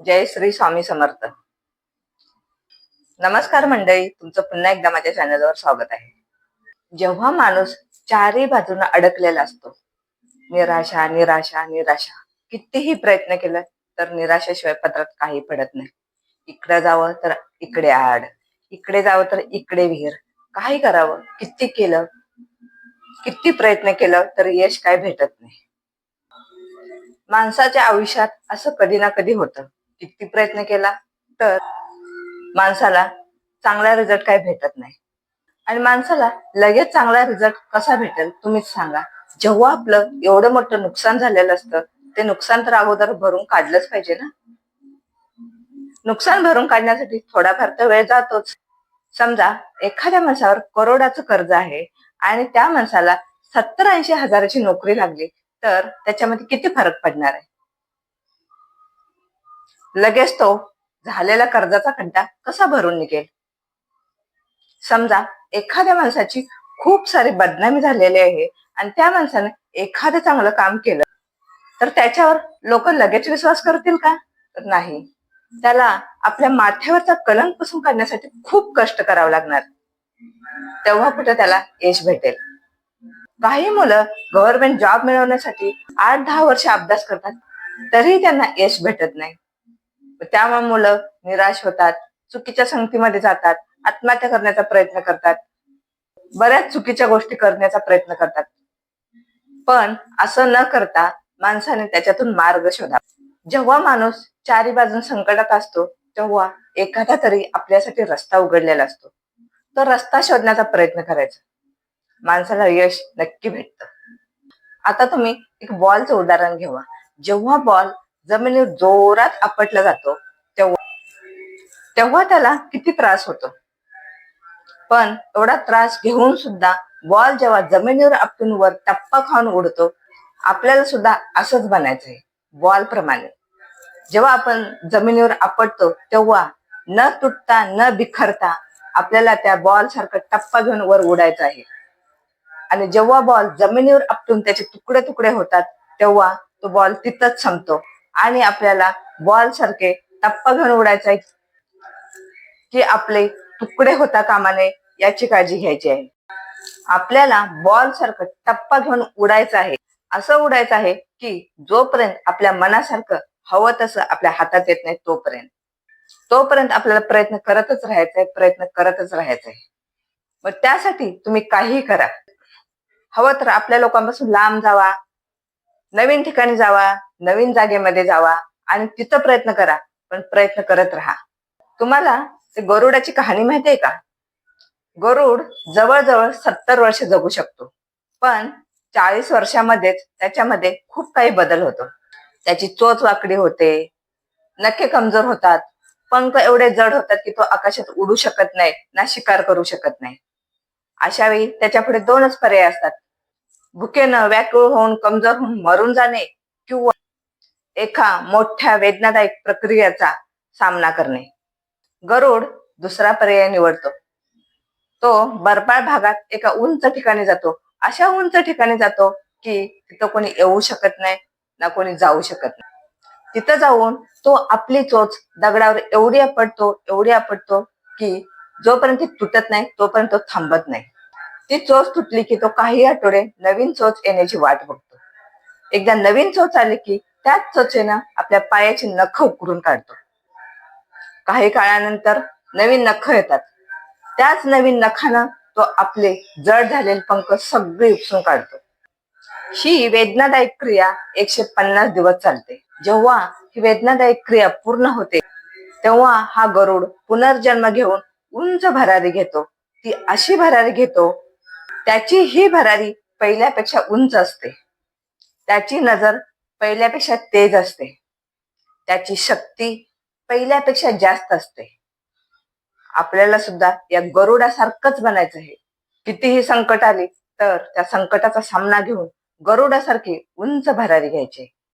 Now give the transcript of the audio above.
जय श्री स्वामी समर्थ. नमस्कार मंडळी तुमचं पुन्हा एकदा माझ्या चॅनलवर स्वागत आहे. जेव्हा माणूस चारही बाजूने अडकलेला असतो निराशा निराशा निराशा कितीही प्रयत्न केला तर निराशेशिवाय पत्रात काही पडत नाही. इकडे जावं तर इकडे आड इकडे जावं तर इकडे विहीर. काही करावं किती केलं किती प्रयत्न केलं तर यश काय भेटत नाही. माणसाच्या आयुष्यात असं कधी ना कधी होतं. किती प्रयत्न केला तर माणसाला चांगला रिझल्ट काही भेटत नाही. आणि माणसाला लगेच चांगला रिझल्ट कसा भेटेल तुम्हीच सांगा. जेव्हा आपलं एवढं मोठं नुकसान झालेलं असतं ते नुकसान तर अगोदर भरून काढलंच पाहिजे ना. नुकसान भरून काढण्यासाठी थोडाफार तर वेळ जातोच. समजा एखाद्या माणसावर करोडाचं कर्ज आहे आणि त्या माणसाला सत्तर ऐंशी हजाराची नोकरी लागली तर त्याच्यामध्ये किती फरक पडणार आहे? लगेच तो झालेला कर्जाचा कंटा कसा भरून निघेल? समजा एखाद्या माणसाची खूप सारी बदनामी झालेली आहे आणि त्या माणसाने एखादं चांगलं काम केलं तर त्याच्यावर लोक लगेच विश्वास करतील का? तर नाही. त्याला आपल्या माथ्यावरचा कलंक पुसून काढण्यासाठी खूप कष्ट करावं लागणार. तेव्हा कुठे त्याला यश भेटेल? काही मुलं गव्हर्नमेंट जॉब मिळवण्यासाठी आठ दहा वर्ष अभ्यास करतात तरीही त्यांना यश भेटत नाही. त्यामुळे मुलं निराश होतात चुकीच्या संगतीमध्ये जातात आत्महत्या करण्याचा प्रयत्न करतात. बऱ्याच चुकीच्या गोष्टी करण्याचा प्रयत्न करतात. पण असं न करता माणसाने त्याच्यातून मार्ग शोधा. जेव्हा माणूस चारी बाजून संकटात असतो तेव्हा एखादा तरी आपल्यासाठी रस्ता उघडलेला असतो. तो रस्ता शोधण्याचा प्रयत्न करायचा. माणसाला यश नक्की भेटत. आता तुम्ही एक बॉलचं उदाहरण घेवा. जेव्हा बॉल जमिनीवर जोरात आपटला जातो तेव्हा तेव्हा त्याला किती त्रास होतो. पण एवढा त्रास घेऊन सुद्धा बॉल जेव्हा जमिनीवर आपटून वर टप्पा खाऊन उडतो आपल्याला सुद्धा असंच बनायचंय बॉल प्रमाणे. जेव्हा आपण जमिनीवर आपटतो तेव्हा न तुटता न बिखरता आपल्याला त्या बॉल सारखं टप्पा घेऊन वर उडायचं आहे. आणि जेव्हा बॉल जमिनीवर आपटून त्याचे तुकडे तुकडे होतात तेव्हा तो बॉल तिथंच संपतो. आणि आपल्याला बॉल सारखे टप्पा घेऊन उडायचा आहे की आपले तुकडे होता कामा नये याची काळजी घ्यायची आहे. आपल्याला बॉल सारखं टप्पा घेऊन उडायचं आहे. असं उडायचं आहे की जोपर्यंत आपल्या मनासारखं हवं तसं आपल्या हातात येत नाही तोपर्यंत. तोपर्यंत आपल्याला प्रयत्न करतच राहायचंय प्रयत्न करतच राहायचंय. मग त्यासाठी तुम्ही काहीही करा. हवं तर आपल्या लोकांपासून लांब जावा. नवीन ठिकाणी जावा नवीन जागेमध्ये जावा आणि तिथं प्रयत्न करा पण प्रयत्न करत राहा. तुम्हाला ते गरुडाची कहाणी माहिती आहे का? गरुड जवळजवळ सत्तर वर्ष जगू शकतो पण चाळीस वर्षामध्येच त्याच्यामध्ये खूप काही बदल होतो. त्याची चोच वाकडी होते नखे कमजोर होतात पंख एवढे जड होतात की तो आकाशात उडू शकत नाही ना शिकार करू शकत नाही. अशा वेळी त्याच्या पुढे दोनच पर्याय असतात. भुकेनं व्याकुळ होऊन कमजोर होऊन मरून जाणे किंवा एका मोठ्या वेदनादायक प्रक्रियेचा सामना करणे. गरुड दुसरा पर्याय निवडतो. तो बर्फाळ भागात एका उंच ठिकाणी जातो. अशा उंच ठिकाणी जातो की तिथं कोणी येऊ शकत नाही ना कोणी जाऊ शकत नाही. तिथं जाऊन तो आपली चोच दगडावर एवढी आपटतो एवढी आपटतो की जोपर्यंत ती तुटत नाही तोपर्यंत तो थांबत नाही. ती चोच तुटली की तो काही आठवडे नवीन चोच येण्याची वाट बघतो. एकदा नवीन चोच आली की त्याच चोचेनं आपल्या पायाची नख उकरून काढतो. काही काळानंतर नवीन नख येतात. त्याच नवीन नखानं तो आपले जड झालेले पंख सगळे उपसून काढतो. ही वेदनादायक क्रिया एकशे पन्नास दिवस चालते. जेव्हा ही वेदनादायक क्रिया पूर्ण होते तेव्हा हा गरुड पुनर्जन्म घेऊन उंच भरारी घेतो. ती अशी भरारी घेतो त्याची ही भरारी पहिल्यापेक्षा उंच असते. त्याची नजर पहिल्यापेक्षा तेज असते. त्याची शक्ती पहिल्यापेक्षा जास्त असते. आपल्याला सुद्धा या गरुडासारखंच बनायचं आहे. कितीही संकट आली तर त्या संकटाचा सामना घेऊन गरुडासारखी उंच भरारी घ्यायची.